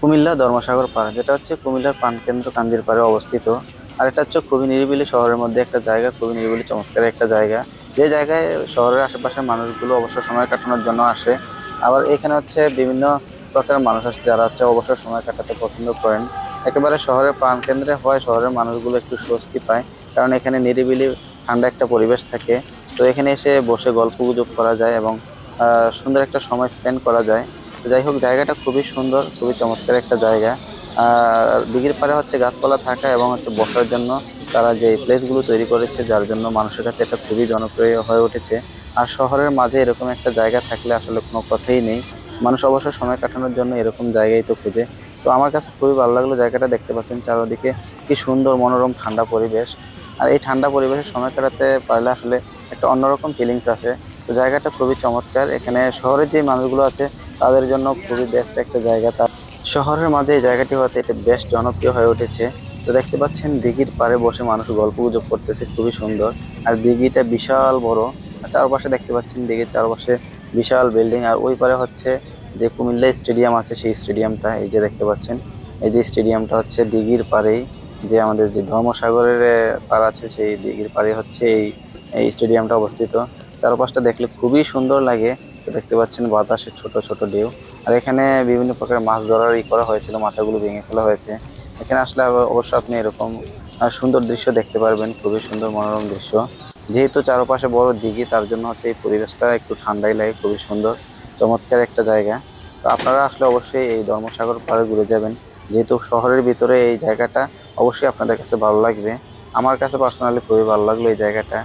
কুমিল্লা ধর্মসাগর পাড় যেটা হচ্ছে কুমিল্লার প্রাণকেন্দ্র কান্দির পাড়ে অবস্থিত। আর এটা হচ্ছে খুবই নিরিবিলি শহরের মধ্যে একটা জায়গা, খুবই নিরিবিলি চমৎকার একটা জায়গা। যে জায়গায় শহরের আশেপাশের মানুষগুলো অবসর সময় কাটানোর জন্য আসে। আবার এখানে হচ্ছে বিভিন্ন প্রকার মানুষ আসে যারা হচ্ছে অবসর সময় কাটাতে পছন্দ করেন। একেবারে শহরের প্রাণকেন্দ্রে হয়, শহরের মানুষগুলো একটু স্বস্তি পায়। কারণ এখানে নিরিবিলি ঠান্ডা একটা পরিবেশ থাকে। তো এখানে এসে বসে গল্প গুজব করা যায় এবং সুন্দর একটা সময় স্পেন্ড করা যায়। যাই হোক, জায়গাটা খুবই সুন্দর, খুবই চমৎকার একটা জায়গা। আর দিঘির পাড়ে হচ্ছে গাছপালা থাকা এবং হচ্ছে বসার জন্য তারা যে প্লেসগুলো তৈরি করেছে, যার জন্য মানুষের কাছে এটা খুবই জনপ্রিয় হয়ে উঠেছে। আর শহরের মাঝে এরকম একটা জায়গা থাকলে আসলে কোনো কথাই নেই। মানুষ অবসর সময় কাটানোর জন্য এরকম জায়গায় তো খুঁজে। তো আমার কাছে খুবই ভালো লাগল জায়গাটা দেখতে পাচ্ছেন চারদিকে। কি সুন্দর মনোরম ঠান্ডা পরিবেশ। আর এই ঠান্ডা পরিবেশে সময় কাটাতে পারলে আসলে একটা অন্যরকম ফিলিংস আসে। তো জায়গাটা খুবই চমৎকার। এখানে শহরের যে মানুষগুলো আছে তাদের জন্য খুবই বেস্ট একটা জায়গা তা শহরের মাঝে এই জায়গাটি হতে এটা বেশ জনপ্রিয় হয়ে উঠেছে। তো দেখতে পাচ্ছেন দিঘির পাড়ে বসে মানুষ গল্প গুজব করতেছে, খুবই সুন্দর। আর দিঘিটা বিশাল বড়। আর চারপাশে দেখতে পাচ্ছেন দিঘির চারপাশে বিশাল বিল্ডিং আর ওই পারে হচ্ছে যে কুমিল্লা স্টেডিয়াম আছে, সেই স্টেডিয়ামটা এই যে দেখতে পাচ্ছেন। এই যে স্টেডিয়ামটা হচ্ছে দিঘির পাড়েই যে আমাদের যে ধর্মসাগরের পার আছে, সেই দিঘির পাড়ে হচ্ছে এই এই স্টেডিয়ামটা অবস্থিত। চারপাশটা দেখলে খুবই সুন্দর লাগে। দেখতে পাচ্ছেন বাতাসের ছোট ছোট ঢেউ। আর এখানে বিভিন্ন প্রকার মাছ ধরার ই করা হয়েছিল, মাথাগুলো ভেঙে ফেলা হয়েছে। এখানে আসলে অবশ্য আপনি এরকম সুন্দর দৃশ্য দেখতে পারবেন, খুবই সুন্দর মনোরম দৃশ্য। যেহেতু চারপাশে বড় দিঘি, তার জন্য হচ্ছে এই পরিবেশটা একটু ঠান্ডাই লাগে, খুবই সুন্দর, চমৎকার একটা জায়গা। তো আপনারা আসলে অবশ্যই এই ধর্মসাগর পাড়ে ঘুরে যাবেন। যেহেতু শহরের ভিতরে এই জায়গাটা অবশ্যই আপনাদের কাছে ভালো লাগবে। আমার কাছে পার্সোনালি খুবই ভালো লাগল এই জায়গাটা।